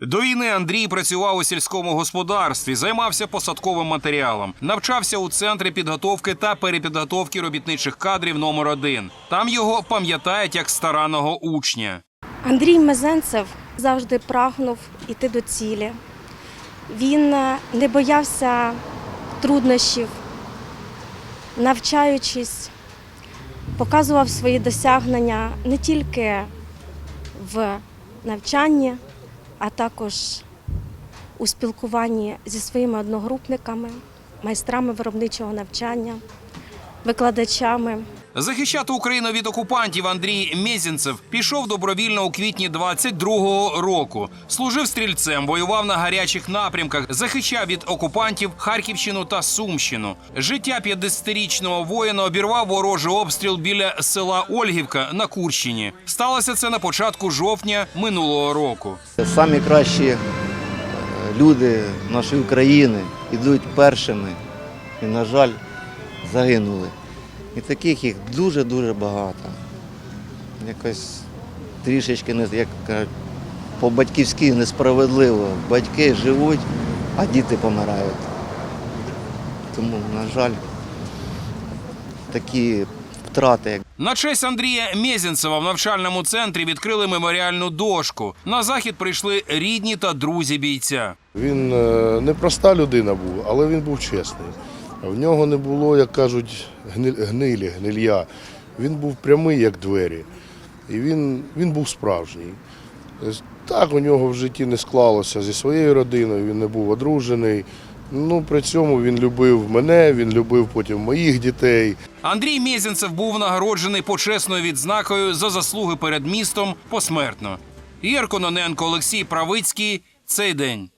До війни Андрій працював у сільському господарстві, займався посадковим матеріалом, навчався у центрі підготовки та перепідготовки робітничих кадрів номер 1 Там його пам'ятають як старанного учня. Андрій Мезенцев завжди прагнув іти до цілі. Він е, не боявся труднощів, навчаючись, показував свої досягнення не тільки в навчанні, а також у спілкуванні зі своїми одногрупниками, майстрами виробничого навчання, викладачами. Захищати Україну від окупантів Андрій Мезінцев пішов добровільно у квітні 22-го року. Служив стрільцем, воював на гарячих напрямках, захищав від окупантів Харківщину та Сумщину. Життя 50-річного воїна обірвав ворожий обстріл біля села Ольгівка на Курщині. Сталося це на початку жовтня минулого року. Самі кращі е, люди нашої України йдуть першими і, на жаль, загинули. І таких їх дуже-дуже багато. Якось трішечки, не- як кажуть, по-батьківськи несправедливо. Батьки живуть, а діти помирають. Тому, на жаль, такі втрати, На честь Андрія Мезінцева в навчальному центрі відкрили меморіальну дошку. На захід прийшли рідні та друзі бійця. Він е, не проста людина був, але він був чесний. В нього не було, як кажуть, гни- гнилі, гнилья. Він був прямий, як двері. І він, він був справжній. Так, у нього в житті не склалося зі своєю родиною, він не був одружений. Ну, при цьому він любив мене, він любив потім моїх дітей. Андрій Мезінцев був нагороджений почесною відзнакою за заслуги перед містом посмертно. Ігор Кононенко, Олексій Правицький. Цей день.